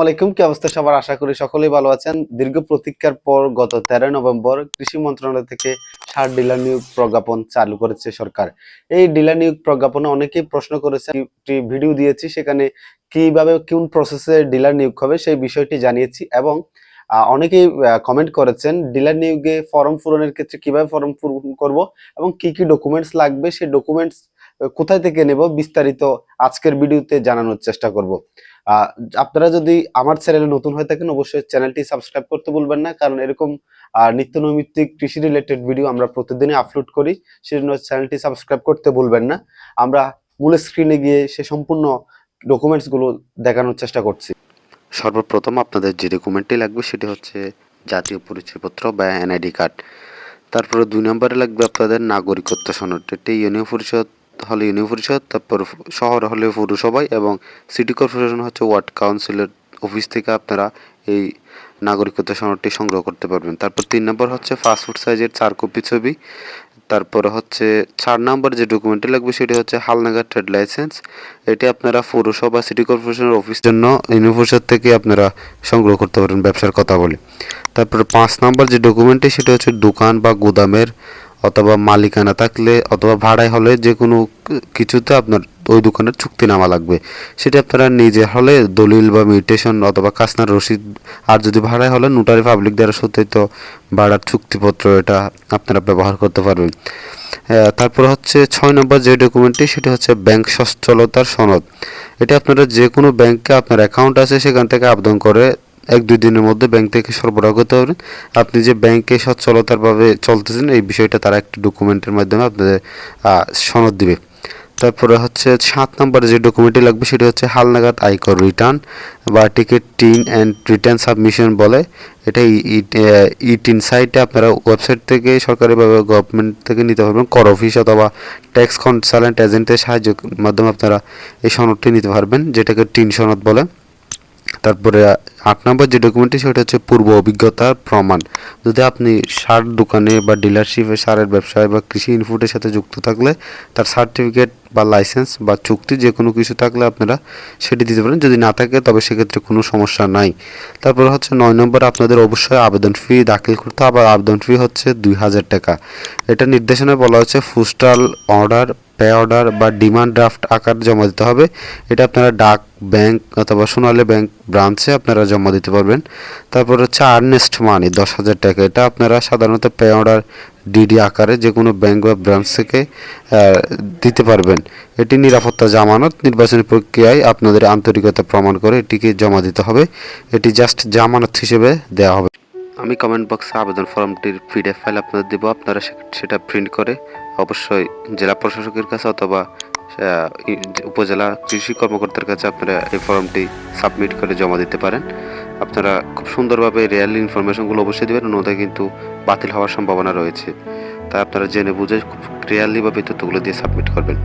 আলাইকুম কি অবস্থা সবার? আশা করি সকলেই ভালো আছেন। দীর্ঘ প্রতীক্ষার পর গত তেরো নভেম্বর কৃষি মন্ত্রণালয় থেকে সার ডিলার নিয়োগ প্রজ্ঞাপন চালু করেছে সরকার। এই ডিলার নিয়োগ প্রজ্ঞাপনে অনেকেই প্রশ্ন করেছেন ভিডিও দিয়েছি, সেখানে কীভাবে কোন প্রসেসে ডিলার নিয়োগ হবে সেই বিষয়টি জানিয়েছি এবং অনেকেই কমেন্ট করেছেন, ডিলার নিয়োগে ফর্ম পূরণের ক্ষেত্রে কীভাবে ফর্ম পূরণ করব এবং কি কি ডকুমেন্টস লাগবে, সেই ডকুমেন্টস কোথায় থেকে নেব বিস্তারিত আজকের ভিডিওতে জানানোর চেষ্টা করব। আপনারা যদি আমার চ্যানেলে নতুন হয়ে থাকেন, অবশ্যই চ্যানেলটি সাবস্ক্রাইব করতে ভুলবেন না, কারণ এরকম নিত্য নৈমিত্তিক কৃষি রিলেটেড ভিডিও আমরা প্রতিদিনই আপলোড করি, সেজন্য চ্যানেলটি সাবস্ক্রাইব করতে ভুলবেন না। আমরা মূল স্ক্রিনে গিয়ে সে সম্পূর্ণ ডকুমেন্টসগুলো দেখানোর চেষ্টা করছি। সর্বপ্রথম আপনাদের যে ডকুমেন্টটি লাগবে, সেটি হচ্ছে জাতীয় পরিচয়পত্র বা এনআইডি কার্ড তারপরে দুই নম্বরে লাগবে আপনাদের নাগরিকত্ব সনদ এটি ইউনিয়ন পরিষদ হলে ইউনিয়ন পরিষদ তারপর শহর হলে পৌরসভায় এবং সিটি কর্পোরেশন হচ্ছে ওয়ার্ড কাউন্সিলের অফিস থেকে আপনারা এই নাগরিকত্ব সনদটি সংগ্রহ করতে পারবেন। তারপর তিন নম্বর হচ্ছে পাসপোর্ট সাইজের চার কপি ছবি। তারপর হচ্ছে চার নম্বর যে ডকুমেন্টটি লাগবে সেটি হচ্ছে হালনাগার ট্রেড লাইসেন্স। এটি আপনারা পৌরসভা, সিটি কর্পোরেশনের অফিস জন্য পরিষদ থেকে আপনারা সংগ্রহ করতে পারেন ব্যবসার কথা বলে। তারপর পাঁচ নম্বর যে ডকুমেন্টটি সেটা হচ্ছে দোকান বা গুদামের অথবা মালিকানা থাকলে অথবা ভাড়ায় হলে যে কোনো কিছুতে আপনার ওই দোকানের চুক্তিনামা লাগবে। সেটা আপনারা নিজে হলে দলিল বা মিউটেশন অথবা কাসনার রসিদ আর যদি ভাড়ায় হলে নোটারি পাবলিক দ্বারা সত্যায়িত ভাড়ার চুক্তিপত্র এটা আপনারা ব্যবহার করতে পারবেন। তারপর হচ্ছে ছয় নম্বর যে ডকুমেন্টটি সেটা হচ্ছে ব্যাংক সচ্ছলতার সনদ। এটা আপনারা যে কোনো ব্যাংকে আপনার অ্যাকাউন্ট আছে সেখান থেকে আবেদন করে এক, দুই দিনের মধ্যে ব্যাংক থেকে সরবরাহ করতে পারবেন। আপনি যে ব্যাংকে সচ্ছলতারভাবে চলতেছেন, এই বিষয়টা তারা একটি ডকুমেন্টের মাধ্যমে আপনাদের সনদ দিবে। তারপরে হচ্ছে সাত নম্বরে যে ডকুমেন্টটি লাগবে, সেটি হচ্ছে হালনাগাদ আয়কর রিটার্ন বা ticket TIN and return submission বলে। এটা ই টিন সাইটে আপনারা ওয়েবসাইট থেকে সরকারিভাবে গভর্নমেন্ট থেকে নিতে পারবেন। কর অফিস অথবা ট্যাক্স কনসালেন্ট এজেন্টের সাহায্যের মাধ্যমে আপনারা এই সনদটি নিতে পারবেন, যেটাকে টিন সনদ বলে। তারপরে আট নম্বর যে ডকুমেন্টটি সেটা হচ্ছে পূর্ব অভিজ্ঞতার প্রমাণ। যদি আপনি সার দোকানে বা ডিলারশিপে সারের ব্যবসায় বা কৃষি ইনপুটের সাথে যুক্ত থাকলে, তার সার্টিফিকেট বা লাইসেন্স বা চুক্তি যে কোনো কিছু থাকলে আপনারা সেটি দিতে পারেন। যদি না থাকে, তবে সেক্ষেত্রে কোনো সমস্যা নাই। তারপর হচ্ছে নয় নম্বর, আপনাদের অবশ্যই আবেদন ফি দাখিল করতে হবে। আবেদন ফি হচ্ছে দুই হাজার টাকা। এটা নির্দেশনায় বলা হচ্ছে পোস্টাল অর্ডার পে অর্ডার বা ডিমান্ড ড্রাফট আকার জমা দিতে হবে। এটা আপনারা ডাক ব্যাংক অথবা সোনালী ব্যাংক ব্রাঞ্চে আপনারা জমা দিতে পারবেন। তারপর হচ্ছে আর্নেস্ট মানি দশ হাজার টাকা। এটা আপনারা সাধারণত পে অর্ডার ডিডি আকারে যে কোনো ব্যাংক বা ব্রাঞ্চ থেকে দিতে পারবেন। এটি নিরাপত্তা জামানত, নির্বাচনী প্রক্রিয়ায় আপনাদের আন্তরিকতা প্রমাণ করে এটিকে জমা দিতে হবে। এটি জাস্ট জামানত হিসেবে দেওয়া হবে। আমি কমেন্ট বক্সে আবেদন ফর্মটির পিডিএফ ফাইল আপনাদের দেবো। আপনারা সেটা প্রিন্ট করে অবশ্যই জেলা প্রশাসকের কাছে অথবা উপজেলা কৃষি কর্মকর্তার কাছে আপনারা এই ফর্মটি সাবমিট করে জমা দিতে পারেন। আপনারা খুব সুন্দরভাবে রিয়াল ইনফরমেশনগুলো অবশ্যই দেবেন। অন্যথায় কিন্তু বাতিল হওয়ার সম্ভাবনা রয়েছে। তাই আপনারা জেনে বুঝে খুব ক্লিয়ারলি বা তথ্যগুলো দিয়ে সাবমিট করবেন।